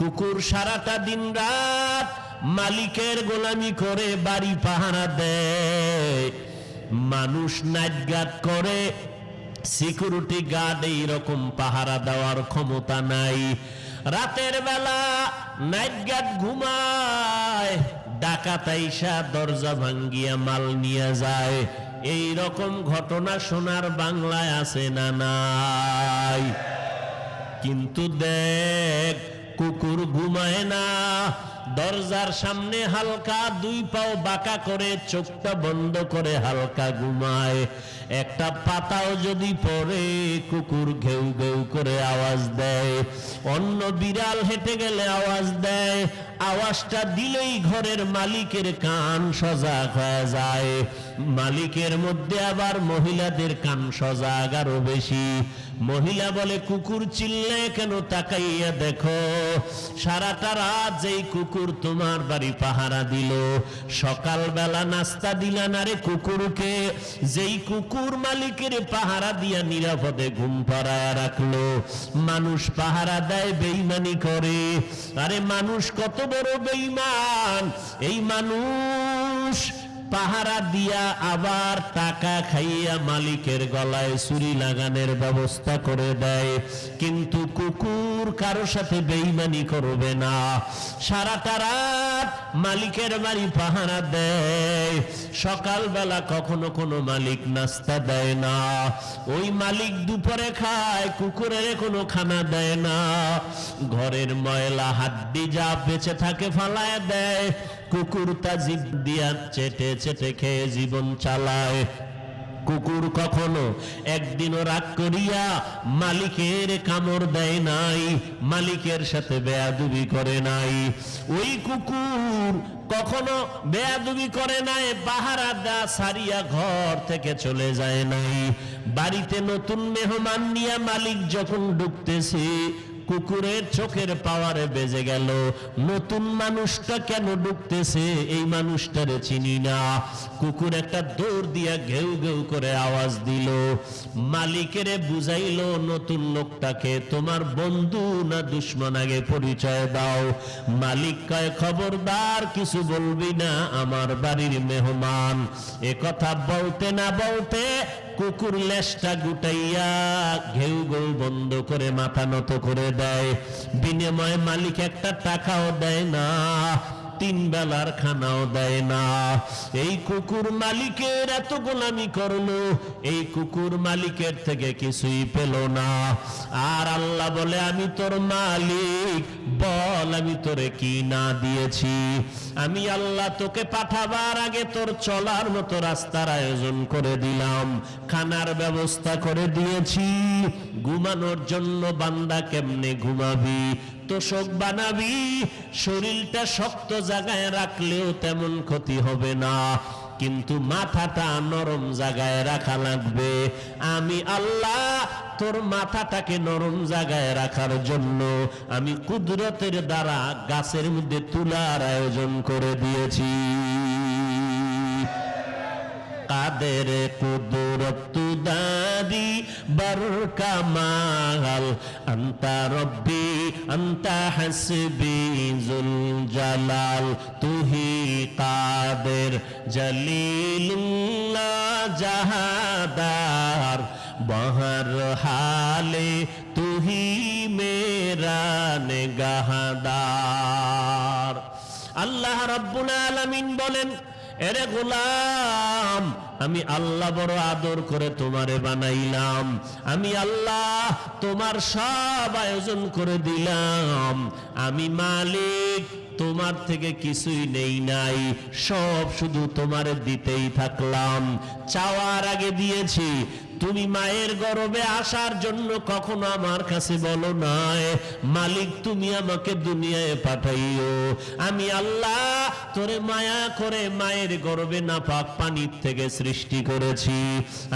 কুকুর সারাটা দিন রাত মালিকের গোলামি করে বাড়ি পাহারা দেয়। মানুষ নাইট করে সিকিউরিটি গার্ড এইরকম পাহারা দেওয়ার ক্ষমতা নাই। রাতের বেলা নাইট গার্ড ঘুমায় ডাকাতাইসা দরজা ভাঙ্গিয়া মাল নিয়ে যায়। এই রকম ঘটনা সোনার বাংলায় আছে না নাই? কিন্তু দেখ কুকুর ঘুমায় না দরজার সামনে হালকা দুই পাও বাঁকা করে চোখটা বন্ধ করে হালকা ঘুমায়। একটা পাতাও যদি পড়ে, কুকুর ঘেউ ঘেউ করে আওয়াজ দেয়। অন্য বিড়াল হেঁটে গেলে আওয়াজ দেয়। আওয়াজটা দিলেই ঘরের মালিকের কান সজাগ হয়ে যায়। মালিকের মধ্যে আবার মহিলাদের কান সজাগ আরও বেশি। মহিলা বলে, কুকুর চিল্লে কেন তাকাইয়া দেখো? সারাটা রাত যেই কুকুর তোমার বাড়ি পাহারা দিল। সকালবেলা নাস্তা দিলা না রে কুকুরকে। যেই কুকুর মালিকের পাহারা দিয়া নিরাপদে ঘুম পাড়ায় রাখল। মানুষ পাহারা দেয় বেইমানি করে। আরে মানুষ কত বড় বেইমান। এই মানুষ পাহারা দিয়া আবার টাকা খাইয়া মালিকের গলায় চুরি লাগানোর ব্যবস্থা করে দেয়। কিন্তু কুকুর কারও সাথে বেইমানি করবে না। সারাটা রাত মালিকের বাড়ি পাহারা দেয়। সকালবেলা কখনো কোনো মালিক নাস্তা দেয় না। ওই মালিক দুপুরে খায়, কুকুরের কোনো খানা দেয় না। ঘরের ময়লা হাড্ডি যা বেঁচে থাকে ফালায় দেয়। কুকুর তা জিভ দিয়া চেটে চেটে খেয়ে জীবন চালায়। কুকুর কখনো একদিনও রাগ করিয়া মালিকের কামড় দেয় নাই, মালিকের সাথে বেয়াদুবি করে নাই। ওই কুকুর কখনো বেয়াদুবি করে নাই পাহারা দা সারিয়া ঘর থেকে চলে যায় নাই। বাড়িতে নতুন মেহমান নিয়ে মালিক যখন ঢুকতেছে কুকুরের চোখের পাওয়ারে বেজে গেল। নতুন মানুষটা কেন ঢুকতেছে এই মানুষটারে চিনি না। কুকুর একটা দৌড় দিয়া ঘেউ ঘেউ করে আওয়াজ দিল। মালিকেরে বুঝাইল, নতুন লোকটাকে তোমার বন্ধু না দুশ্মন? আগে পরিচয় দাও। মালিক কয়, খবরদার, কিছু বলবি না, আমার বাড়ির মেহমান। এ কথা বলতে না বলতে কুকুর লেসটা গুটাইয়া ঘেউ ঘেউ বন্ধ করে মাথা নত করে দেয়। বিনিময়ে মালিক একটা টাকাও দেয় না। তিন বেলার খানাও দেয় না। এই কুকুর মালিকের এত গোলামি করল, এই কুকুর মালিকের থেকে কিছুই পেল না। আর আল্লাহ বলে, আমি তোর মালিক, বল আমি তোরে কি না দিয়েছি। আমি আল্লাহ তোকে পাঠাবার আগে তোর চলার মতো রাস্তার আয়োজন করে দিলাম। খানার ব্যবস্থা করে দিয়েছি। ঘুমানোর জন্য বান্দা কেমনে ঘুমাবি? তোষক বানাবি, শরীরটা শক্ত জায়গায় রাখলেও তেমন ক্ষতি হবে না। কিন্তু মাথাটা নরম জায়গায় রাখা লাগবে। আমি আল্লাহ, তোর মাথাটাকে নরম জায়গায় রাখার জন্য আমি কুদরতের দ্বারা গাছের মধ্যে তুলার আয়োজন করে দিয়েছি। কাদের কুদরত দারি বর কামাল আন্তা রব্বি, আন্তা হাসবি জুল জালাল। তুহি কাদের জলিলুল্লাহ জাহাদার। বহর হালে তুহি মেরা নেগাহাদার। আল্লাহ রব্বুল আলামিন বলেন, এরে গোলাম আমি আল্লাহ বড় আদর করে তোমারে বানাইলাম। আমি আল্লাহ তোমার সব আয়োজন করে দিলাম। আমি মালিক, তোমার থেকে কিছুই নেই নাই। সব শুধু তোমার দিতেই থাকলাম। চাওয়ার আগে দিয়েছি তুমি মায়ের গর্বে আসার জন্য কখনো আমার কাছে বলো নাই। মালিক, তুমি আমাকে দুনিয়ায় পাঠাইও। আমি আল্লাহ তোরে মায়া করে মায়ের গর্বে না পাক পানির থেকে সৃষ্টি করেছি।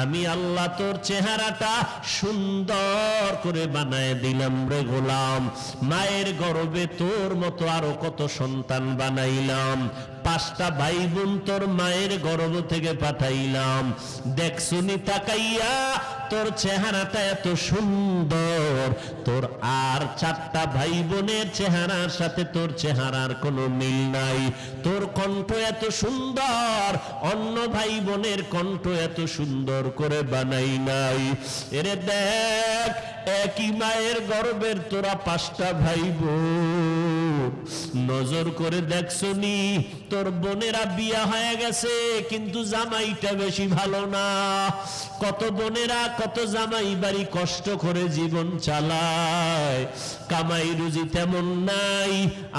আমি আল্লাহ তোর চেহারাটা সুন্দর করে বানায় দিলাম রে গোলাম। মায়ের গর্বে তোর মতো আরও কত সন্তান বানাইলাম। পাঁচটা ভাই বোন তোর মায়ের গর্ব থেকে পাঠাইলাম। দেখছুনি তাকাইয়া, তোর চেহারাটা এত সুন্দর। তোর আর চারটা ভাই বোনের চেহারার সাথে তোর চেহারার কোনো মিল নাই। তোর কণ্ঠ এত সুন্দর, অন্য ভাই বোনের কণ্ঠ এত সুন্দর করে বানাই নাই। এরে দেখ, একই মায়ের গর্বের তোরা পাঁচটা ভাই বোন নজর করে দেখছ নি তোর বোনেরা বিয়া হয়ে গেছে, কিন্তু জামাইটা বেশি ভালো না। কত বোনেরা, কত জামাই বাড়ি কষ্ট করে জীবন চালায়, কামাই রুজি তেমন নাই,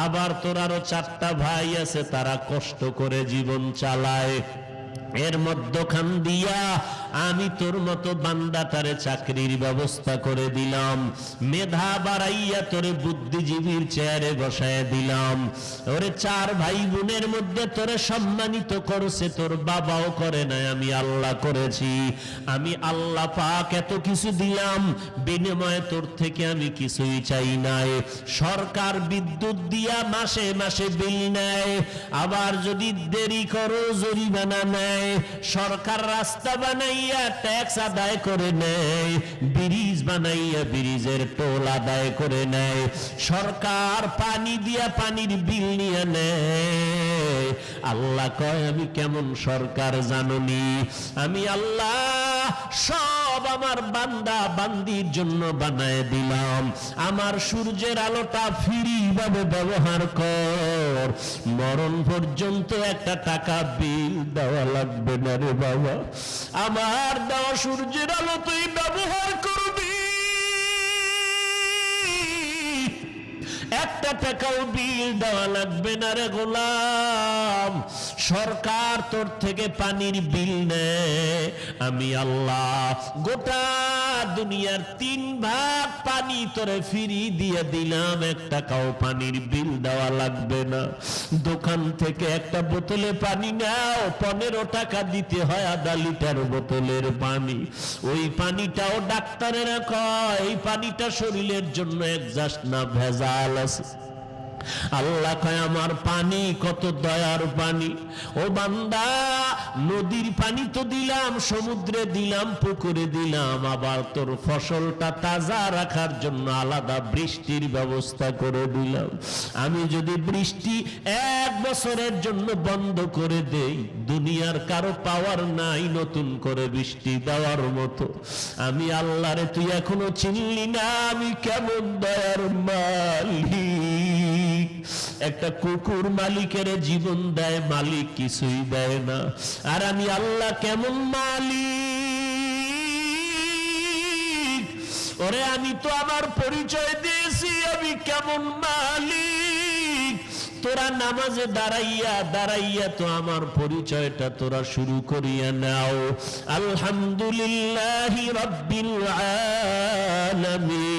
আবার তোর আরও চারটা ভাই আছে, তারা কষ্ট করে জীবন চালায়। এর মধ্যখান দিয়া আমি তোর মতো বান্দাটারে চাকরির ব্যবস্থা করে দিলাম। মেধা বাড়াইয়া তোরে বুদ্ধিজীবীর চেয়ারে বসায় দিলাম। ওরে চার ভাই বোনের মধ্যে তোরে সম্মানিত করছে, তোর বাবাও করে নাই, আমি আল্লাহ করেছি। আমি আল্লাহ পাক এত কিছু দিলাম, বিনিময়ে তোর থেকে আমি কিছুই চাই নাই। সরকার বিদ্যুৎ দিয়া মাসে মাসে বিল নেয়, আবার যদি দেরি করো জরিমানা নেয়। সরকার রাস্তা বানাইয়া ট্যাক্স আদায় করে নেয়, ব্রিজ বানাইয়া ব্রিজের টোল আদায় করে নেয়, সরকার পানি দিয়া পানির বিল নিয়ে নেয়। আল্লাহ কয়, আমি কেমন সরকার জাননি? আমি আল্লাহ সব আমার বান্দা বান্দির জন্য বানায় দিলাম। আমার সূর্যের আলোটা ফিরি ভাবে ব্যবহার কর। মরণ পর্যন্ত একটা টাকা বিল দেওয়া লাগবে না রে বাবা। আমার দেওয়া সূর্যের আলো তুই ব্যবহার করবি একটা টাকাও বিল দেওয়া লাগবে না রে গোলাম। সরকার তোর থেকে পানির বিল নেয়। আমি আল্লাহ গোটা দুনিয়ার তিন ভাগ পানি তোরে ফিরি দিয়ে দিলাম। এক টাকাও পানির বিল দেওয়া লাগবে না। দোকান থেকে একটা বোতলে পানি নাও। পনেরো টাকা দিতে হয় আধা লিটার বোতলের পানি। ওই পানিটাও ডাক্তারেরা কয়, এই পানিটা শরীরের জন্য একজাস্ট না, ভেজাল আছে। আল্লাহ কয়, আমার পানি, কত দয়ার পানি। ও বান্দা, নদীর পানি তো দিলাম, সমুদ্রে দিলাম, পুকুরে দিলাম, আবার তোর ফসলটা তাজা রাখার জন্য আলাদা বৃষ্টির ব্যবস্থা করে দিলাম। আমি যদি বৃষ্টি এক বছরের জন্য বন্ধ করে দেই, দুনিয়ার কারও পাওয়ার নাই নতুন করে বৃষ্টি দেওয়ার মতো। আমি আল্লাহরে তুই এখনও চিনলি না, আমি কেমন দয়ার মালিক। একটা কুকুর মালিকের জীবন দেয়, মালিক কিছুই দেয় না। আর আমি আল্লাহ কেমন মালিক? ওরে, আমি তো আমার পরিচয় দিয়েছি, আমি কেমন মালিক? তোরা নামাজে দাঁড়াইয়া দাঁড়াইয়া তো আমার পরিচয়টা তোরা শুরু করিয়া নাও। আলহামদুলিল্লাহ রব্বিল আলামিন।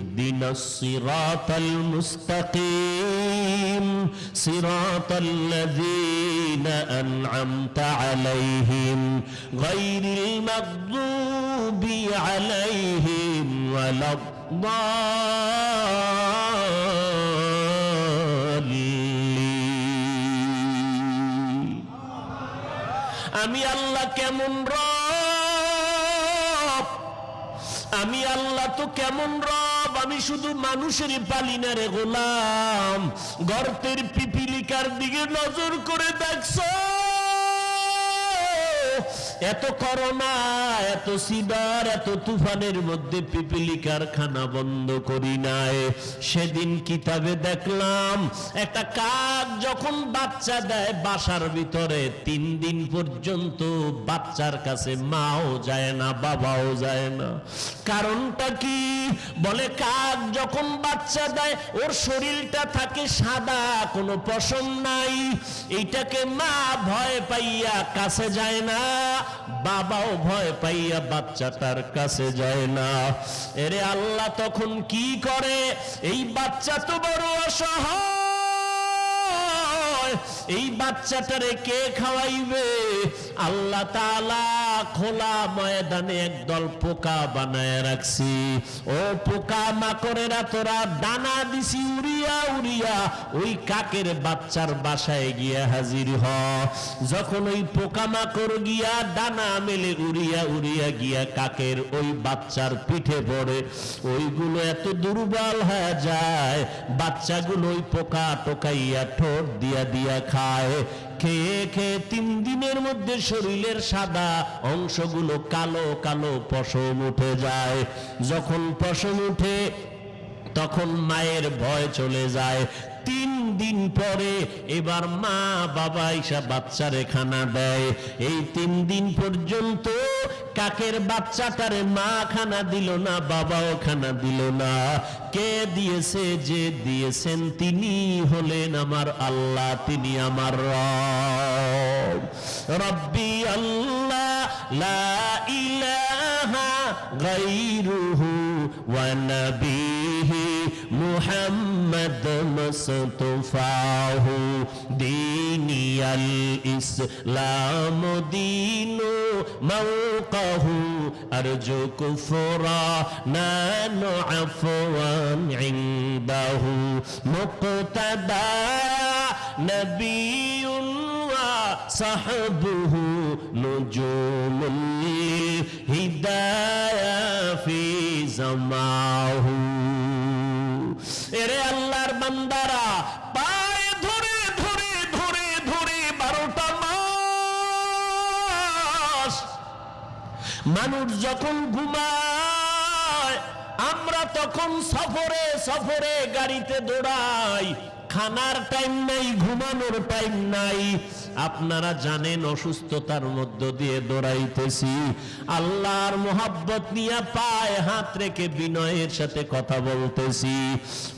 اهدنا الصراط المستقيم صراط الذين أنعمت عليهم غير المغضوب عليهم ولا الضالين আমি আল্লাহ কেমন রব আমি আল্লাহ তো কেমন রব? আমি শুধু মানুষেরই পালি না রে গোলাম। গর্তের পিপিলিকার দিকে নজর করে দেখছ? এত করোনা, এত সিডার, এত তুফানের মধ্যে পিপিলি কারখানা বন্ধ করি নাই। সেদিন কিতাবে দেখলাম, একটা কাক যখন বাচ্চা দেয় বাসার ভিতরে, তিন দিন পর্যন্ত বাচ্চার কাছে মাও যায় না, বাবাও যায় না। কারণটা কি? বলে কাক যখন বাচ্চা দেয়, ওর শরীরটা থাকে সাদা, কোনো পশম নাই। এইটাকে মা ভয় পাইয়া কাছে যায় না। বাবাও ভয় পাইয়া বাচ্চা তার কাছে যায় না। এরে আল্লাহ তখন কি করে? এই বাচ্চা তো বড় অসহায়। হয় এই বাচ্চাটারে কে খাওয়াইবে? আল্লাহ তাআলা খোলা ময়দানে একদল পোকা বানায় রাখছি। ও পোকা মাকড়েরা, তোরা দানা দিছি, উড়িয়া উড়িয়া, ওই কাকের বাচ্চার বাসায় গিয়া হাজির হ। যখন ওই পোকা মাকড় গিয়া দানা মেলে, উড়িয়া উড়িয়া গিয়া কাকের ওই বাচ্চার পিঠে পড়ে, ওইগুলো এত দুর্বল হয়ে যায়। বাচ্চাগুলো ওই পোকা টোকাইয়া ঠোঁট দিয়া দিয়া খায়। খেয়ে। খেয়ে তিন দিনের মধ্যে শরীরের সাদা অংশগুলো কালো কালো পশম উঠে যায়। যখন পশম উঠে, তখন মায়ের ভয় চলে যায়। তিন দিন পরে এবার মা বাবা ইসা বাচ্চারে খানা দেয়। এই তিন দিন পর্যন্ত কাকের বাচ্চাটারে মা খানা দিল না, বাবাও খানা দিল না। কে দিয়েছে, যে দিয়েছেন তিনি হলেন আমার আল্লাহ, তিনি আমার রব। রব্বি আল্লাহ, লা ইলাহা গায়রুহু ওয়া নবিহি। محمد مصطفاه ديني الإسلام دين موقه أرجو كفرا نان عفوا عنده مقتدى نبي وصحبه نجوم الهدايا في زماه এরে আল্লাহর বান্দারা পায়ে ধরে ধরে ধরে ধরে বারোটা মাস। মানুষ যখন ঘুমায় আমরা তখন সফরে সফরে গাড়িতে দৌড়াই। খানার টাইম নাই, ঘুমানোর টাইম নাই। আপনারা জানেন অসুস্থতার মধ্য দিয়ে দৌড়াইতেছি। আল্লাহর মোহাব্বত নিয়ে পায়ে হাত রেখে বিনয়ের সাথে কথা বলতেছি।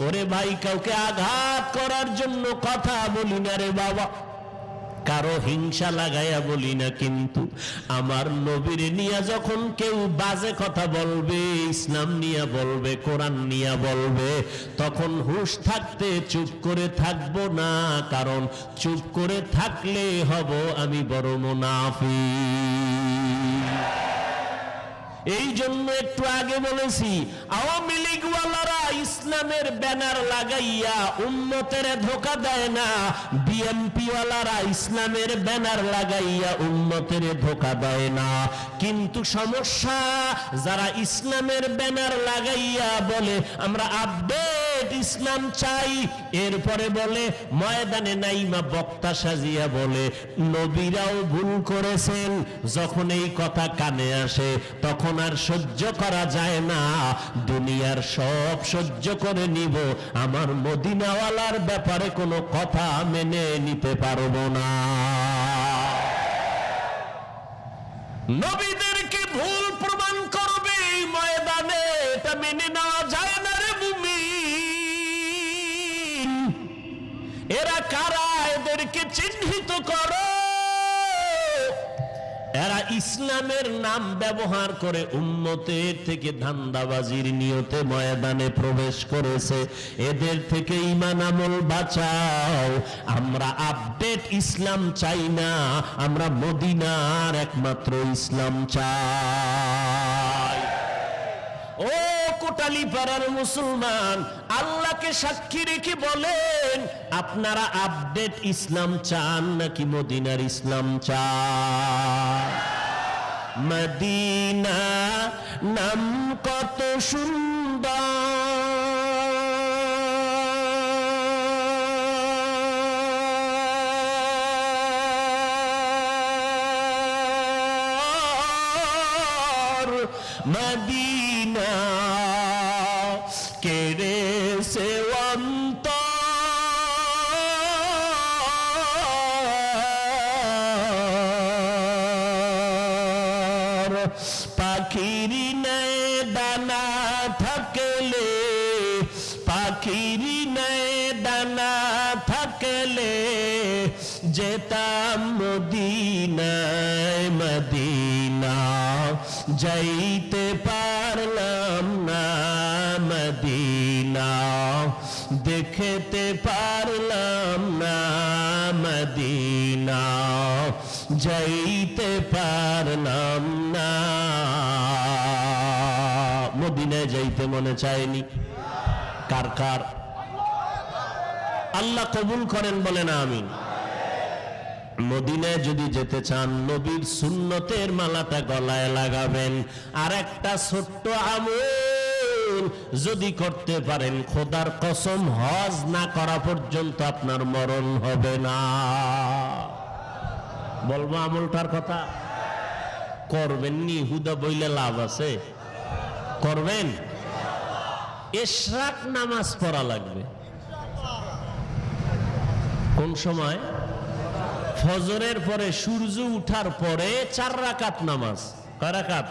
ওরে ভাই, কাউকে আঘাত করার জন্য কথা বলি না রে বাবা। কারও হিংসা লাগাইয়া বলি না কিন্তু আমার নবীর নিয়া যখন কেউ বাজে কথা বলবে, ইসলাম নিয়া বলবে, কোরআন নিয়া বলবে, তখন হুশ থাকতে চুপ করে থাকব না, কারণ চুপ করে থাকলে হব আমি বড় মুনাফি এই জন্য একটু আগে বলেছি, আওয়ামী লীগওয়ালারা ইসলামের ব্যানার লাগাইয়া উম্মতের ধোকা দেয় না, বিএনপিওয়ালারা ইসলামের ব্যানার লাগাইয়া উম্মতের ধোকা দেয় না। কিন্তু সমস্যা, যারা ইসলামের ব্যানার লাগাইয়া বলে, আমরা আপডেট ইসলাম চাই। এরপরে বলে, ময়দানে নাইমা বক্তা সাজিয়া বলে, নবীরাও ভুল করেছেন। যখন এই কথা কানে আসে, তখন আর সহ্য করা যায় না। দুনিয়ার সব সহ্য করে নিব। আমার মদিনাওয়ালার ব্যাপারে কোনো কথা মেনে নিতে পারব না। নবীদেরকে ভুল প্রমাণ করবে এরা কারা? এদেরকে চিহ্নিত করো। এরা ইসলামের নাম ব্যবহার করে উন্মতের থেকে ধান্দাবাজির নিয়তে ময়দানে প্রবেশ করেছে। এদের থেকে ইমান আমল বাঁচাও। আমরা আপডেট ইসলাম চাই না। আমরা মদিনার একমাত্র ইসলাম চাই। ও কোটালি পাড়ার মুসলমান, আল্লাহকে সাক্ষী রেখে বলেন, আপনারা আপডেট ইসলাম চান নাকি মদিনার ইসলাম চান? মদিনা নাম কত সুন্দর। পাখির দানা থাকলে যেতাম মদিনায়, মদিনা যাইতে পারলাম না, মদিনা দেখতে পারলাম না, মদিনা যাইতে পারলাম না। মদিনায় যাইতে মনে চায়নি। কার কার? আল্লাহ কবুল করেন বলেন আমিন। মদিনায় যদি যেতে চান, নবীর সুন্নতের মালাটা গলায় লাগাবেন। আর একটা ছোট্ট আমল যদি করতে পারেন, খোদার কসম, হজ না করা পর্যন্ত আপনার মরণ হবে না। বলব আমলটার কথা? করবেন নি হুদা বইলে লাভ আছে। করবেন? এশরাক নামাজ পড়া লাগবে। কোন সময়? ফজরের পরে সূর্য উঠার পরে চার রাকাত নামাজ। কয় রাকাত?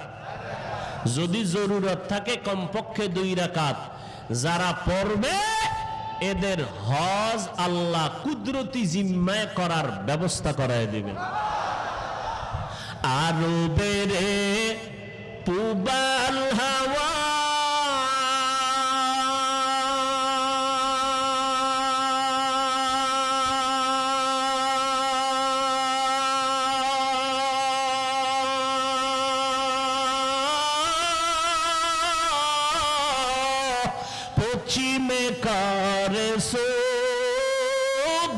যদি জরুরত থাকে কমপক্ষে দুই রাকাত। যারা পড়বে, এদের হজ আল্লাহ কুদরতি জিম্মায় করার ব্যবস্থা করায় দিবেন আরও বেড়ে পুবাল হাওয়া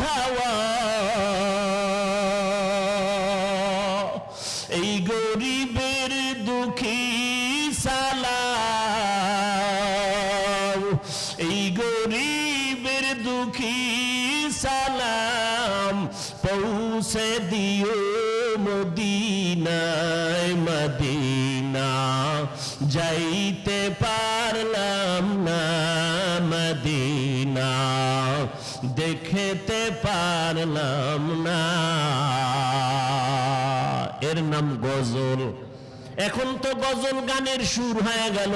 ধাওয়া পারলাম না। এর নাম গজল। এখন তো গজল গানের সুর হয়ে গেল।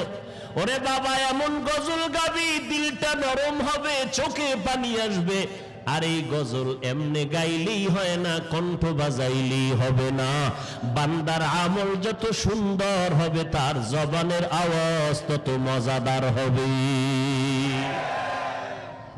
ওরে বাবা, এমন গজল গাবি, দিলটা নরম হবে, চোখে পানি আসবে। আর এই গজল এমনে গাইলেই হয় না, কণ্ঠ বাজাইলেই হবে না। বান্দার আমল যত সুন্দর হবে, তার জবানের আওয়াজ তত মজাদার হবে।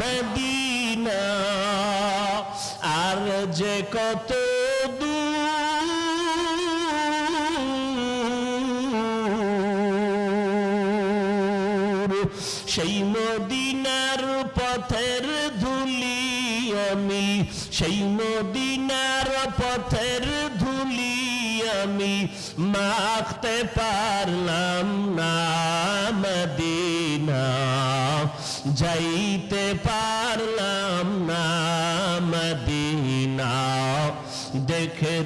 মদিনা, আর যে কত সেই মদিনার পথের ধুলি আমি, সেই মদিনার পথের ধুলি আমি, মাখতে পারলাম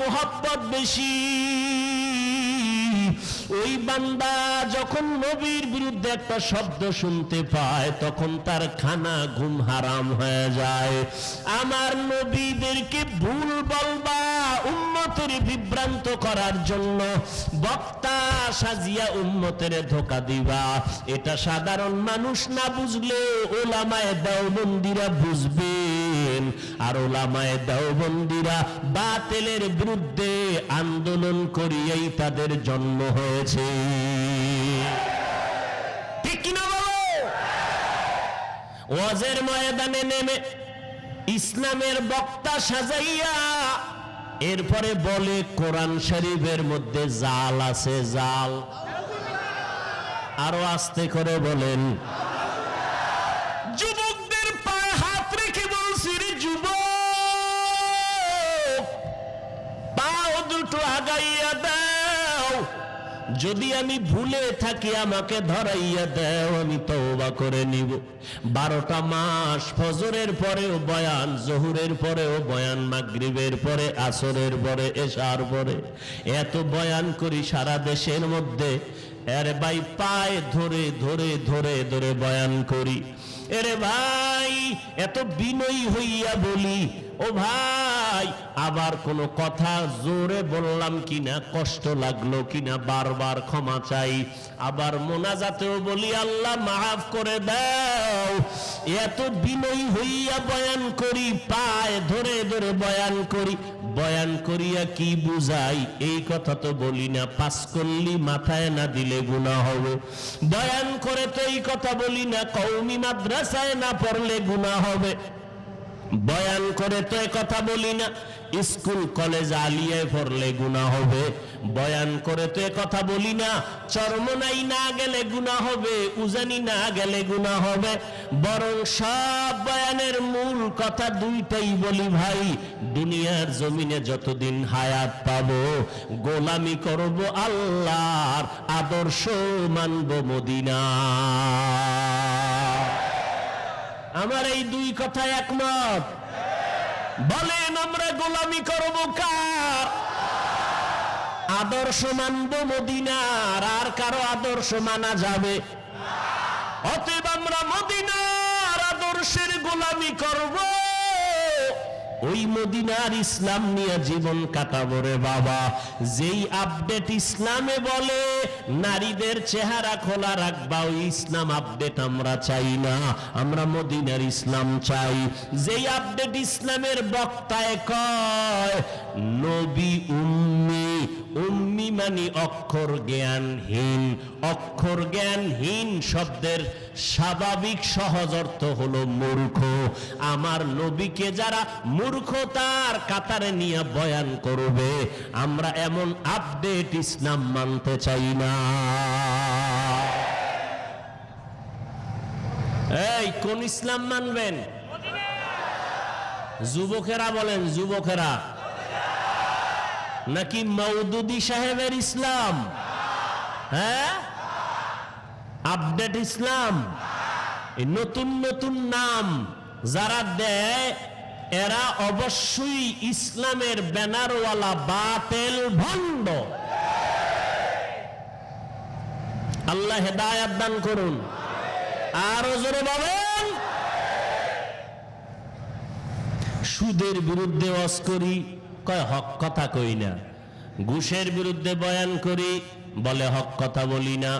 মোহাব্বত বেশি। ওই বান্দা যখন নবীর বিরুদ্ধে একটা শব্দ শুনতে পায়, তখন তার খানা ঘুম হারাম হয়ে যায়। আমার নবীদেরকে ভুল বলবা উম্মতের বিভ্রান্ত করার জন্য বক্তা সাজিয়া উম্মতের ধোকা দিবা। এটা সাধারণ মানুষ না বুঝলে ওলামায় দেওবন্দিরা বুঝবে করিলেন আর ওলামায় দেওবন্দিরা বাতেলের বিরুদ্ধে আন্দোলন করিয়াই তাদের জন্ম হয়েছে। ওয়াজের ময়দানে নেমে ইসলামের বক্তা সাজাইয়া এরপরে বলে কোরআন শরীফের মধ্যে জাল আছে জাল। আরও আস্তে করে বলেন। যদি আমি ভুলে থাকি, আমাকে ধরাইয়া দেও, আমি তওবা করে নিব। বারোটা মাস ফজরের পরেও বয়ান, জহুরের পরেও বয়ান, মাগরিবের পরে, আসরের পরে, এশার পরে। এত বয়ান করি সারা দেশের মধ্যে, এর ভাই পায়ে ধরে ধরে ধরে ধরে বয়ান করি। এরে ভাই, এত বিনয়ী হইয়া বলি ও ভাই, আবার কোনো কথা জোরে বললাম কিনা, কষ্ট লাগল কিনা, বারবার ক্ষমা চাই। আবার মোনাজাতেও বলি, আল্লাহ মাফ করে দাও। এত বিনয়ী হইয়া বয়ান করি, পায় ধরে ধরে বয়ান করি। বয়ান করিয়া কি বুঝাই? এই কথা তো বলি না, পাস করলি মাথায় না দিলে গুণা হবে। বয়ান করে তো এই কথা বলি না কৌমি মাদ্রাসায় না পড়লে গুণা হবে। বয়ান করে তো কথা বলি না। স্কুল, কলেজ আলিয়ায় পড়লে গুণা হবে। বয়ান করে তো কথা বলি না। চরমনাই না গেলে গুণা হবে, উজানি না গেলে গুণা হবে। বরং সব বয়ানের মূল কথা দুইটাই বলি ভাই, দুনিয়ার জমিনে যতদিন হায়াত পাবো, গোলামি করব আল্লাহর আদর্শ মানব মদিনা। আমার এই দুই কথা একমত। বলেন, আমরা গোলামি করব কার? আদর্শ মানব মদিনার, আর কারও আদর্শ মানা যাবে? অতএব আমরা মদিনার আদর্শের গোলামি করব। ওই মদিনার ইসলাম নিয়ে জীবন কাটাবো রে বাবা। যেই আপডেট ইসলামে বলে, নারীদের চেহারা খোলা রাখবা, ওই ইসলাম আপডেট আমরা চাই না। আমরা মদিনার ইসলাম চাই। যেই আপডেট ইসলামের বক্তায় কয়, নবী উম্মি উম্মি মানে অক্ষর জ্ঞানহীন। অক্ষর জ্ঞানহীন শব্দের স্বাভাবিক সহজ অর্থ হলো মূর্খ। আমার নবীকে যারা মূর্খতার কাতারে নিয়ে বয়ান করবে, আমরা এমন আপডেট ইসলাম মানতে চাই না। এই, কোন ইসলাম মানবেন? যুবকেরা বলেন, যুবকেরা। নাকি মৌদুদি সাহেবের ইসলাম? হ্যাঁ? আপডেট ইসলাম। নতুন নতুন নাম যারা দেয়, এরা অবশ্যই ইসলামের ব্যানারওয়ালা বাতেল ভণ্ড। আল্লাহ হেদায়াত দান করুন। আরও জোরে বলেন। সুদের বিরুদ্ধে করি। কয় হক কথা কই না? ঘুষের বিরুদ্ধে বয়ান করি, বলে হক কথা বলি না।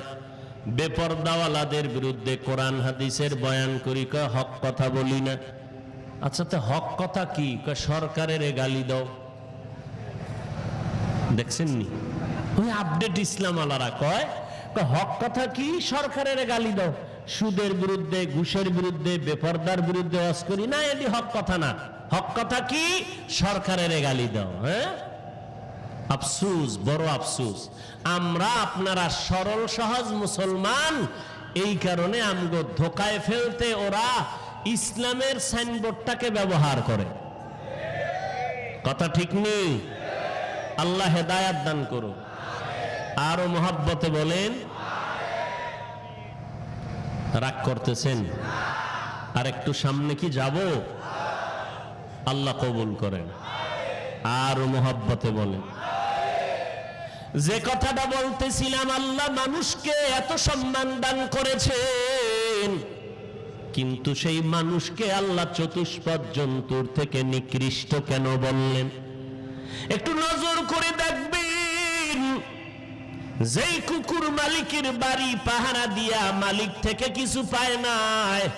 বেপরদাওয়ালাদের বিরুদ্ধে কোরআন হাদিসের বয়ান করি, কয় হক কথা বলি না। আচ্ছা তো হক কথা কি? কয় সরকারের গালি দাও। দেখছেন নি? ওই আপডেট ইসলাম আলারা কয় হক কথা কি? সরকারের গালি দাও। সুদের বিরুদ্ধে, ঘুষের বিরুদ্ধে, বেপরদার বিরুদ্ধে ওয়াজ করি না, এটি হক কথা না। হক কথা কি? সরকারের গালি দাও হ্যাঁ? আফসুস, বড় আফসুস। আমরা আপনারা সরল, সহজ মুসলমান। এই কারণে আমগো ধোকায় ফেলতে ওরা ইসলামের সাইনবোর্ডটাকে ব্যবহার করে। কথা ঠিক নেই? আল্লাহ হেদায়াত দান করুন আরও মহাব্বতে বলেন, রাগ করতেছেন। আর একটু সামনে কি যাব? আল্লাহ কবুল করেন। আর মোহাব্বতে বলেন। যে কথাটা বলতেছিলাম, আল্লাহ মানুষকে এত সম্মান দান করেছেন। কিন্তু সেই মানুষকে আল্লাহ চতুষ্পদ জন্তুর থেকে নিকৃষ্ট কেন বললেন? একটু নজর করে দেখবেন, যেই কুকুর মালিকের বাড়ি পাহারা দিয়া মালিক থেকে কিছু পায় নাই।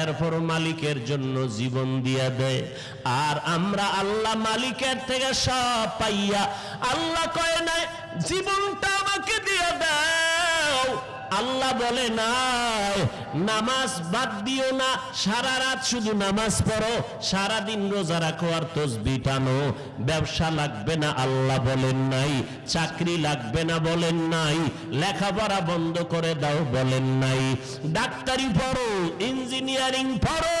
এরপর মালিকের জন্য জীবন দিয়া দেয়। আর আমরা আল্লাহ মালিকের থেকে সব পাইয়া আল্লাহ কয় নাই, জীবনটা আমাকে দিয়ে দাও আল্লাহ বলে, নাই, নামাজ বাদ দিও না। সারা রাত শুধু নামাজ পড়ো সারা দিন রোজা রাখো আর তসবি টানো। ব্যবসা লাগবে না, আল্লাহ বলেন নাই। চাকরি লাগবে না, বলেন নাই। লেখাপড়া বন্ধ করে দাও, বলেন নাই। ডাক্তারি পড়ো, ইঞ্জিনিয়ারিং পড়ো,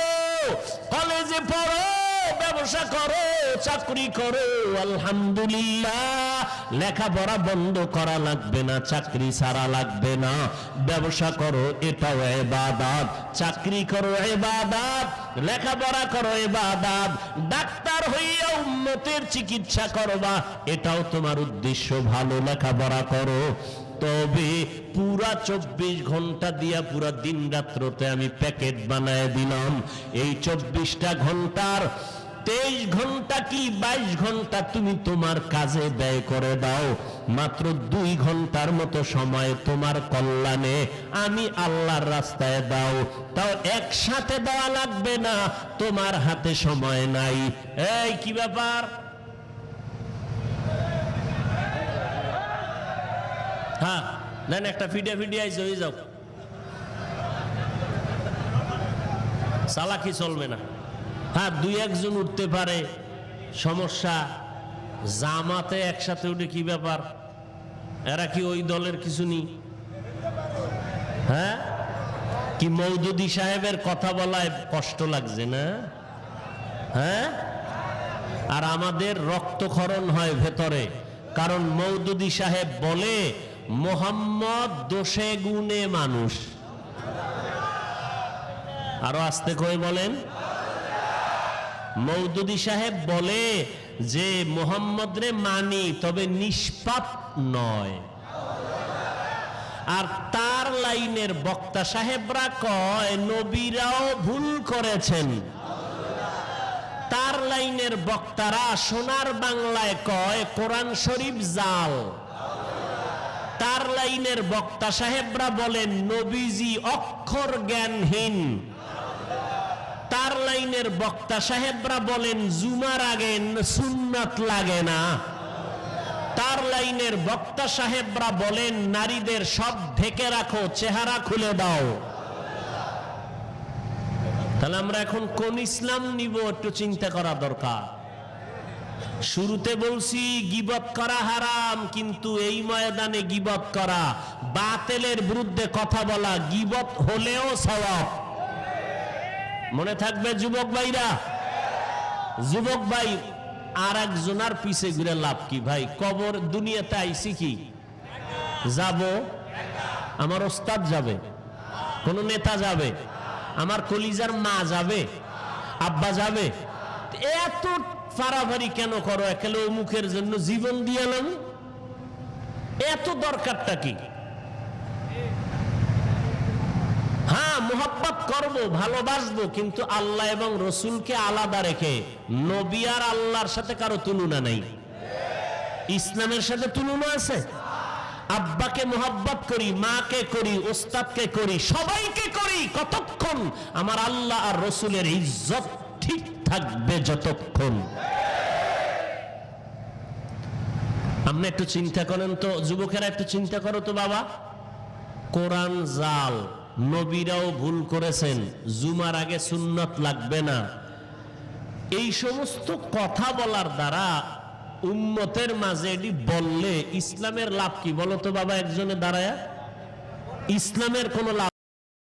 কলেজে পড়ো ব্যবসা করো, চাকরি করো, আলহামদুলিল্লাহ। লেখাপড়া বন্ধ করা লাগবে না, চাকরি ছাড়া লাগবে না। ব্যবসা করো, এটাও এবাদাত। চাকরি করো, এবাদাত। লেখাপড়া করো, এবাদাত। ডাক্তার হইয়া উন্নতের চিকিৎসা করবা, এটাও তোমার উদ্দেশ্য ভালো লেখাপড়া করো। তবে পুরা চব্বিশ ঘণ্টা দিয়া পুরা দিন রাত্রতে আমি প্যাকেট বানায় দিলাম। এই চব্বিশটা ঘণ্টার তেইশ ঘণ্টা কি বাইশ ঘণ্টা তুমি তোমার কাজে ব্যয় করে দাও? মাত্র দুই ঘণ্টার মতো সময় তোমার কল্যাণে আমি আল্লাহর রাস্তায় দাও। তাও একসাথে দেওয়া লাগবে না, তোমার হাতে সময় নাই। এই, কি ব্যাপার? হ্যাঁ নেন একটা ফিডে ফিডে আইসে হয়ে যাও চালাকি চলবে না। হ্যাঁ দুই একজন উঠতে পারে। সমস্যা, জামাতে একসাথে উঠে কি ব্যাপার? এরা কি ওই দলের কিছু নেই হ্যাঁ? কি মৌদুদি সাহেবের কথা বলায় কষ্ট লাগছে না? হ্যাঁ? আর আমাদের রক্তক্ষরণ হয় ভেতরে। কারণ মৌদুদি সাহেব বলে, মোহাম্মদ দোষে গুণে মানুষ। আরও আস্তে করে বলেন। মৌদুদি সাহেব বলে যে মোহাম্মদ রে মানি, তবে নিষ্পাপ নয়। আর তার লাইনের বক্তা সাহেবরা কয়, নবীরাও ভুল করেছেন। তার লাইনের বক্তারা সোনার বাংলায় কয়, কোরআন শরীফ জাল। তার লাইনের বক্তা সাহেবরা বলেন নবীজি অক্ষর জ্ঞানহীন। তার লাইনের বক্তা সাহেবরা বলেন, জুমার আগে সুন্নাত লাগে না। তার লাইনের বক্তা সাহেবরা বলেন, নারীদের সব ঢেকে রাখো, চেহারা খুলে দাও। তাহলে আমরা এখন কোন ইসলাম নিব, একটু চিন্তা করা দরকার। শুরুতে বলছি গিবত করা হারাম, কিন্তু এই ময়দানে গিবত করা। বাতেলের বিরুদ্ধে কথা বলা গিবত হলেও সওয়াব। মনে থাকবে যুবক ভাইরা। যুবক ভাই আর একজনার পিছে ঘুরে লাভ কি ভাই? কবর দুনিয়াতে আইসি কি? যাব। আমার ওস্তাদ যাবে। কোন নেতা যাবে। আমার কলিজার মা যাবে। আব্বা যাবে। এত ফারাফারি কেন করো? একেলে মুখের জন্য জীবন দিয়ালাম এত দরকারটা কি? হ্যাঁ মোহাব্বত করব, ভালোবাসবো, কিন্তু আল্লাহ এবং রসুলকে আলাদা রেখে নবী আর আল্লাহর সাথে কারও তুলনা নেই। ইসলামের সাথে তুলনা আছে? আব্বাকে মোহাব্বত করি, মাকে করি, ওস্তাদকে করি, সবাইকে করি, কতক্ষণ? আমার আল্লাহ আর রসুলের ইজ্জত ঠিক থাকবে যতক্ষণ। আপনি একটু চিন্তা করেন তো, যুবকেরা একটু চিন্তা করো তো বাবা। কোরআন জাল। নবীরাও ভুল করেছেন। জুমার আগে সুন্নত লাগবে না। এই সমস্ত কথা বলার দ্বারা উম্মতের মাঝে এটি বললে ইসলামের লাভ কি বলতো বাবা একজনে দাঁড়ায়? ইসলামের কোনো লাভ